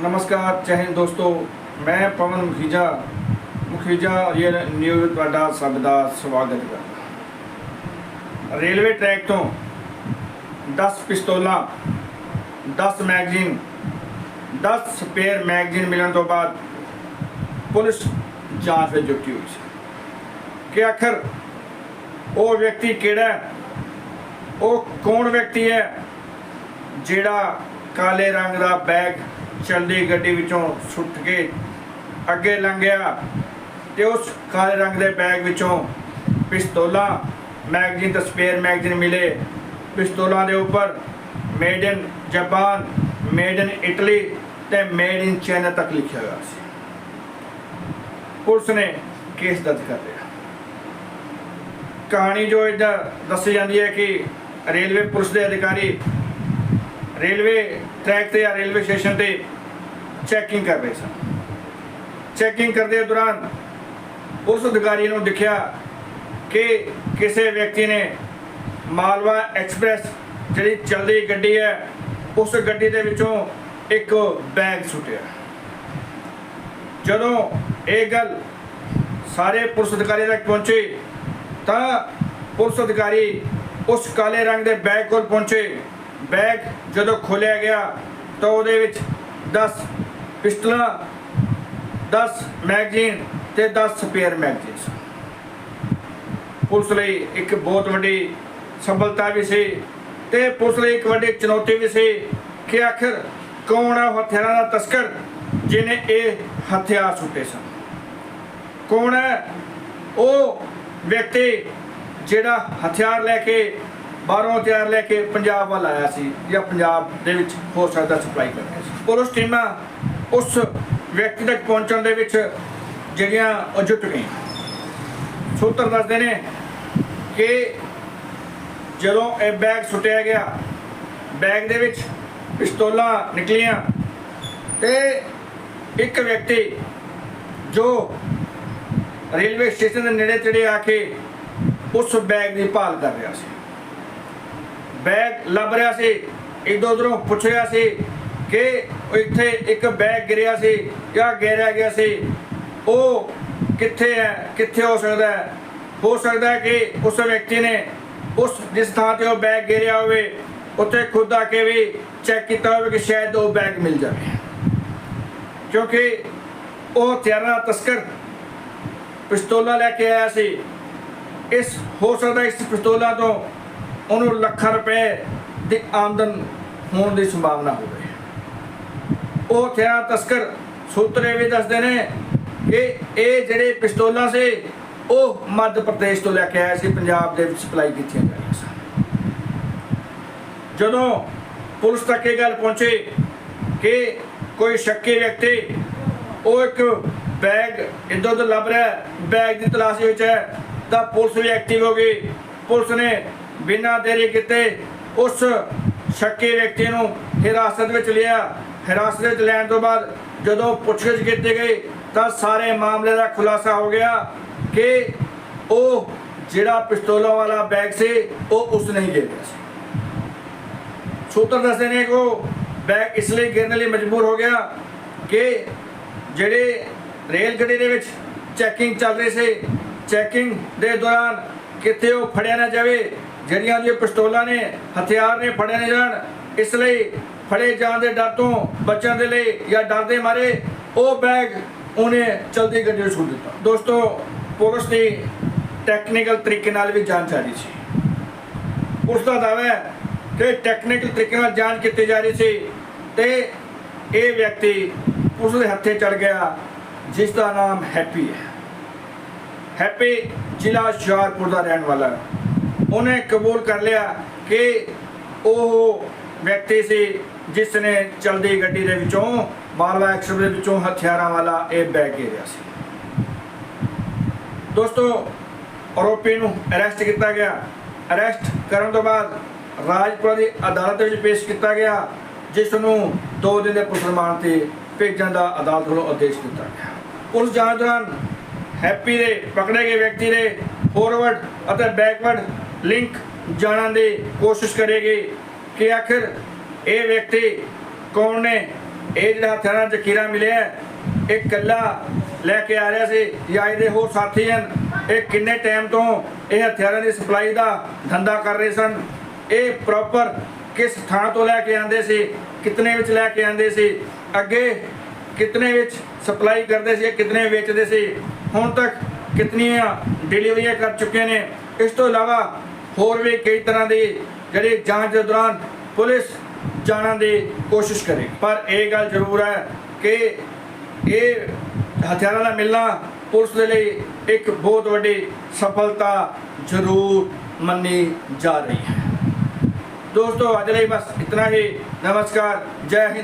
ਨਮਸਕਾਰ, ਜੈ ਹਿੰਦ ਦੋਸਤੋ। ਮੈਂ ਪਵਨ ਮੁਖੀਜਾ ਮੁਖੀਜਾ ਇਹ ਨਿਊਜ਼ ਤੁਹਾਡਾ ਸਭ ਦਾ ਸਵਾਗਤ ਕਰਦਾ। ਰੇਲਵੇ ਟਰੈਕ ਤੋਂ 10 ਪਿਸਤੌਲਾਂ 10 ਮੈਗਜ਼ੀਨ 10 ਸਪੇਅਰ ਮੈਗਜ਼ੀਨ ਮਿਲਣ ਤੋਂ ਬਾਅਦ ਪੁਲਿਸ ਜਾਂਚ ਵਿੱਚ ਜੁਟੀ ਹੋਈ ਸੀ। ਕਿ ਆਖਰ ਉਹ ਵਿਅਕਤੀ ਕਿਹੜਾ ਉਹ ਕੌਣ ਵਿਅਕਤੀ ਹੈ? ਜਿਹੜਾ ਕਾਲੇ ਰੰਗ ਦਾ ਬੈਗ ਚੱਲਦੀ ਗੱਡੀ ਵਿੱਚੋਂ ਸੁੱਟ ਕੇ ਅੱਗੇ ਲੰਘਿਆ ਤੇ ਉਸ ਕਾਲੇ ਰੰਗ ਦੇ ਬੈਗ ਵਿੱਚੋਂ ਪਿਸਤੌਲਾਂ, ਮੈਗਜ਼ੀਨ ਤਸਵੀਰ ਮੈਗਜ਼ੀਨ ਮਿਲੇ। ਪਿਸਤੌਲਾਂ ਦੇ ਉੱਪਰ made in Japan made in Italy ਤੇ ਮੇਡ ਇਨ ਚਾਈਨਾ ਤੱਕ ਲਿਖਿਆ ਹੋਇਆ ਸੀ। ਪੁਲਿਸ ਨੇ ਕੇਸ ਦਰਜ ਕਰ ਲਿਆ। ਕਹਾਣੀ ਜੋ ਇਹਦਾ ਦੱਸੀ ਜਾਂਦੀ ਹੈ ਕਿ ਰੇਲਵੇ ਪੁਲਿਸ ਦੇ ਅਧਿਕਾਰੀ ਰੇਲਵੇ ਟਰੈਕ ਤੇ ਜਾਂ ਰੇਲਵੇ ਸਟੇਸ਼ਨ ਤੇ ਚੈਕਿੰਗ ਕਰ ਰਹੇ ਸਨ। ਚੈਕਿੰਗ ਕਰਦੇ ਦੌਰਾਨ ਉਸ ਅਧਿਕਾਰੀ ਨੂੰ ਦਿਖਿਆ ਕਿ ਕਿਸੇ ਵਿਅਕਤੀ ਨੇ ਮਾਲਵਾ ਐਕਸਪ੍ਰੈਸ ਜਿਹੜੀ ਚੱਲਦੀ ਗੱਡੀ ਹੈ, ਉਸ ਗੱਡੀ ਦੇ ਵਿੱਚੋਂ ਇੱਕ ਬੈਗ ਸੁੱਟਿਆ। ਜਦੋਂ ਇਹ ਗੱਲ ਸਾਰੇ ਪੁਲਿਸ ਅਧਿਕਾਰੀ ਤੱਕ ਪਹੁੰਚੀ, ਤਾਂ ਪੁਲਿਸ ਅਧਿਕਾਰੀ ਉਸ ਕਾਲੇ ਰੰਗ ਦੇ ਬੈਗ ਕੋਲ ਪਹੁੰਚੇ। ਬੈਗ ਜਦੋਂ ਖੋਲ੍ਹਿਆ ਗਿਆ ਤਾਂ ਉਹਦੇ ਵਿੱਚ 10 ਪਿਸਟਲਾਂ 10 ਮੈਗਜ਼ੀਨ ਤੇ 10 ਸਪੇਅਰ ਮੈਗਜ਼ੀਨ ਪੁਲਿਸ ਲਈ ਇੱਕ ਬਹੁਤ ਵੱਡੀ ਸਫਲਤਾ ਵੀ ਸੀ ਤੇ ਪੁਲਿਸ ਲਈ ਇੱਕ ਵੱਡੀ ਚੁਣੌਤੀ ਵੀ ਸੀ ਕਿ ਆਖਰ ਕੌਣ ਹੈ ਉਹ ਹਥਿਆਰਾਂ ਦਾ ਤਸਕਰ ਜਿਨੇ ਇਹ ਹਥਿਆਰ ਸੁੱਟੇ ਸਨ। ਕੌਣ ਹੈ ਉਹ ਵਿਅਕਤੀ ਜਿਹੜਾ ਹਥਿਆਰ ਲੈ ਕੇ ਬਾਹਰੋਂ ਹਥਿਆਰ ਲੈ ਕੇ ਪੰਜਾਬ ਵੱਲ ਆਇਆ ਸੀ ਜਾਂ ਪੰਜਾਬ ਦੇ ਵਿੱਚ ਹੋ ਸਕਦਾ ਸਪਲਾਈ ਕਰ ਰਿਹਾ ਸੀ। ਪੁਲਿਸ ਟੀਮਾਂ ਉਸ ਵਿਅਕਤੀ ਤੱਕ ਪਹੁੰਚਣ ਦੇ ਵਿੱਚ ਜਿਹੜੀਆਂ ਉਹ ਜੁਟ ਗਈਆਂ। ਸੂਤਰ ਦੱਸਦੇ ਨੇ ਕਿ ਜਦੋਂ ਇਹ ਬੈਗ ਸੁੱਟਿਆ ਗਿਆ, ਬੈਗ ਦੇ ਵਿੱਚ ਪਿਸਤੌਲਾਂ ਨਿਕਲੀਆਂ ਤੇ ਇੱਕ ਵਿਅਕਤੀ ਜੋ ਰੇਲਵੇ ਸਟੇਸ਼ਨ ਦੇ ਨੇੜੇ ਤੇੜੇ ਆ ਕੇ ਉਸ ਬੈਗ ਦੀ ਭਾਲ ਕਰ ਰਿਹਾ ਸੀ। ਬੈਗ ਲੱਭ ਰਿਹਾ ਸੀ। ਇਧਰ ਉਧਰੋਂ ਪੁੱਛ ਰਿਹਾ ਸੀ ਕਿ ਇੱਥੇ ਇੱਕ ਬੈਗ ਗਿਰਿਆ ਸੀ ਜਾਂ ਗਿਰਿਆ ਗਿਆ ਸੀ। ਉਹ ਕਿੱਥੇ ਹੈ? ਕਿੱਥੇ ਹੋ ਸਕਦਾ ਹੈ? ਹੋ ਸਕਦਾ ਹੈ ਕਿ ਉਸ ਵਿਅਕਤੀ ਨੇ ਉਸ ਜਿਸ ਥਾਂ ਤੇ ਉਹ ਬੈਗ ਗਿਰਿਆ ਹੋਵੇ, ਉੱਥੇ ਖੁਦ ਆ ਕੇ ਵੀ ਚੈੱਕ ਕੀਤਾ ਹੋਵੇ ਕਿ ਸ਼ਾਇਦ ਉਹ ਬੈਗ ਮਿਲ ਜਾਵੇ। ਕਿਉਂਕਿ ਉਹ ਹਥਿਆਰਾਂ ਦਾ ਤਸਕਰ ਪਿਸਤੌਲਾ ਲੈ ਕੇ ਆਇਆ ਸੀ। ਇਸ, ਹੋ ਸਕਦਾ ਇਸ ਪਿਸਤੌਲਾਂ ਤੋਂ ਉਹਨੂੰ ਲੱਖਾਂ ਰੁਪਏ ਦੀ ਆਮਦਨ ਹੋਣ ਦੀ ਸੰਭਾਵਨਾ ਹੋਵੇ ਉਹ ਹਥਿਆਰ ਤਸਕਰ, ਸੂਤਰੇ ਵੀ ਦੱਸਦੇ ਨੇ ਕਿ ਇਹ ਜਿਹੜੇ ਪਿਸਤੌਲਾਂ ਸੀ, ਉਹ ਮੱਧ ਪ੍ਰਦੇਸ਼ ਤੋਂ ਲੈ ਕੇ ਆਇਆ ਸੀ, ਪੰਜਾਬ ਦੇ ਵਿੱਚ ਸਪਲਾਈ ਕੀਤੀਆਂ ਗਈਆਂ ਸਨ। ਜਦੋਂ ਪੁਲਿਸ ਤੱਕ ਇਹ ਗੱਲ ਪਹੁੰਚੇ ਕਿ ਕੋਈ ਸ਼ੱਕੀ ਵਿਅਕਤੀ, ਉਹ ਇੱਕ ਬੈਗ ਇੱਧਰ ਉੱਧਰ ਲੱਭ ਰਿਹਾ ਬੈਗ ਦੀ ਤਲਾਸ਼ ਵਿੱਚ ਹੈ, ਤਾਂ ਪੁਲਿਸ ਵੀ ਐਕਟਿਵ ਹੋ ਗਈ। ਪੁਲਿਸ ਨੇ ਬਿਨਾਂ ਦੇਰੀ ਕਿਤੇ ਉਸ ਸ਼ੱਕੀ ਵਿਅਕਤੀ ਨੂੰ ਹਿਰਾਸਤ ਵਿੱਚ ਲਿਆ। ਹਿਰਾਸਤ ਵਿੱਚ ਲੈਣ ਤੋਂ ਬਾਅਦ ਜਦੋਂ ਪੁੱਛਗਿੱਛ ਕੀਤੀ ਗਈ ਤਾਂ ਸਾਰੇ ਮਾਮਲੇ ਦਾ ਖੁਲਾਸਾ ਹੋ ਗਿਆ ਕਿ ਉਹ ਜਿਹੜਾ ਪਿਸਤੌਲਾਂ ਵਾਲਾ ਬੈਗ ਸੀ, ਉਹ ਉਸ ਨੇ ਹੀ ਗਿਰਿਆ ਸੀ। ਸੂਤਰ ਦੱਸਦੇ ਨੇ ਕਿ ਉਹ ਬੈਗ ਇਸ ਲਈ ਗਿਰਨ ਲਈ ਮਜਬੂਰ ਹੋ ਗਿਆ ਕਿ ਜਿਹੜੇ ਰੇਲ ਗੱਡੀ ਦੇ ਵਿੱਚ ਚੈਕਿੰਗ ਚੱਲ ਰਹੀ ਸੀ, ਚੈਕਿੰਗ ਦੇ ਦੌਰਾਨ ਕਿਤੇ ਉਹ ਫੜਿਆ ਨਾ ਜਾਵੇ ਜਿਹੜੀਆਂ ਦੀ ਪਿਸਤੌਲਾਂ ਨੇ, ਹਥਿਆਰ ਨੇ ਫੜੇ ਨਾ ਜਾਣ, ਇਸ ਲਈ ਫੜੇ ਜਾਣ ਦੇ ਡਰ ਤੋਂ ਬਚਣ ਦੇ ਲਈ ਜਾਂ ਡਰ ਦੇ ਮਾਰੇ, ਉਹ ਬੈਗ ਉਹਨੇ ਚਲਦੀ ਗੱਡੀ ਵਿੱਚ ਸੁੱਟ ਦਿੱਤਾ। ਦੋਸਤੋ, ਪੁਲਿਸ ਦੀ ਟੈਕਨੀਕਲ ਤਰੀਕੇ ਨਾਲ ਵੀ ਜਾਂਚ ਆ ਰਹੀ ਸੀ। ਉਸ ਦਾ ਦਾਅਵਾ ਹੈ ਕਿ ਟੈਕਨੀਕਲ ਤਰੀਕੇ ਨਾਲ ਜਾਂਚ ਕੀਤੀ ਜਾ ਰਹੀ ਸੀ ਤੇ ਇਹ ਵਿਅਕਤੀ ਉਸ ਦੇ ਹੱਥੇ ਚੜ ਗਿਆ, ਜਿਸ ਦਾ ਨਾਮ ਹੈਪੀ ਹੈ। ਹੈਪੀ ਜ਼ਿਲ੍ਹਾ ਹੁਸ਼ਿਆਰਪੁਰ ਦਾ ਰਹਿਣ ਵਾਲਾ ਹੈ। ਉਹਨੇ ਕਬੂਲ ਕਰ ਲਿਆ ਕਿ ਉਹ ਵਿਅਕਤੀ ਸੀ ਜਿਸ ਨੇ ਚਲਦੀ ਗੱਡੀ ਦੇ ਵਿੱਚੋਂ ਮਾਲਵਾ ਐਕਸਪ੍ਰੈਸ ਦੇ ਵਿੱਚੋਂ ਹਥਿਆਰਾਂ ਵਾਲਾ ਇਹ ਬੈਗ ਘੇਰਿਆ ਸੀ। ਦੋਸਤੋ, ਆਰੋਪੀ ਨੂੰ ਅਰੈਸਟ ਕੀਤਾ ਗਿਆ। ਅਰੈਸਟ ਕਰਨ ਤੋਂ ਬਾਅਦ ਰਾਜਪੁਰਾ ਦੀ ਅਦਾਲਤ ਵਿੱਚ ਪੇਸ਼ ਕੀਤਾ ਗਿਆ, ਜਿਸ ਨੂੰ 2 ਦਿਨ ਦੇ ਪੁਲਿਸ ਰਿਮਾਂਡ ਤੇ ਭੇਜਣ ਦਾ ਅਦਾਲਤ ਵੱਲੋਂ ਆਦੇਸ਼ ਦਿੱਤਾ ਗਿਆ। ਪੁਲਿਸ ਜਾਂਚ ਦੌਰਾਨ ਹੈਪੀ ਦੇ, ਪਕੜੇ ਗਏ ਵਿਅਕਤੀ ਦੇ ਫੋਰਵਰਡ ਅਤੇ ਬੈਕਵਰਡ ਲਿੰਕ ਜਾਣਨ ਦੀ ਕੋਸ਼ਿਸ਼ ਕਰੇਗੀ ਕਿ ਆਖਿਰ ਇਹ ਵਿਅਕਤੀ ਕੌਣ ਨੇ? ਇਹ ਜਿਹੜਾ ਹਥਿਆਰਾਂ ਦਾ ਜ਼ਖੀਰਾ ਮਿਲਿਆ ਇਹ ਇਕੱਲਾ ਲੈ ਕੇ ਆ ਰਿਹਾ ਸੀ ਜਾਂ ਇਹਦੇ ਹੋਰ ਸਾਥੀ ਹਨ? ਇਹ ਕਿੰਨੇ ਟਾਈਮ ਤੋਂ ਇਹ ਹਥਿਆਰਾਂ ਦੀ ਸਪਲਾਈ ਦਾ ਧੰਦਾ ਕਰ ਰਹੇ ਸਨ? ਇਹ ਪ੍ਰੋਪਰ ਕਿਸ ਥਾਂ ਤੋਂ ਲੈ ਕੇ ਆਂਦੇ ਸੀ? ਕਿਤਨੇ ਵਿੱਚ ਲੈ ਕੇ ਆਂਦੇ ਸੀ? ਅੱਗੇ ਕਿਤਨੇ ਵਿੱਚ ਸਪਲਾਈ ਕਰਦੇ ਸੀ? ਕਿਤਨੇ ਵੇਚਦੇ ਸੀ? ਹੁਣ ਤੱਕ ਕਿਤਨੀਆਂ ਡਿਲੀਵਰੀਆਂ ਕਰ ਚੁੱਕੇ ਨੇ। ਇਸ ਤੋਂ ਇਲਾਵਾ ਹੋਰ ਵੀ ਕਈ ਤਰ੍ਹਾਂ ਦੀ ਜਿਹੜੀ ਜਾਂਚ ਦੇ ਦੌਰਾਨ ਪੁਲਿਸ ਜਾਣਨ ਦੀ ਕੋਸ਼ਿਸ਼ ਕਰੇ। ਪਰ ਇਹ ਗੱਲ ਜ਼ਰੂਰ ਹੈ ਕਿ ਇਹ ਹਥਿਆਰਾਂ ਦਾ ਮਿਲਣਾ ਪੁਲਿਸ ਦੇ ਲਈ ਇੱਕ ਬਹੁਤ ਵੱਡੀ ਸਫਲਤਾ ਜ਼ਰੂਰ ਮੰਨੀ ਜਾ ਰਹੀ ਹੈ। ਦੋਸਤੋ, ਅੱਜ ਲਈ ਬਸ ਇਤਨਾ ਹੀ। ਨਮਸਕਾਰ। ਜੈ ਹਿੰਦ।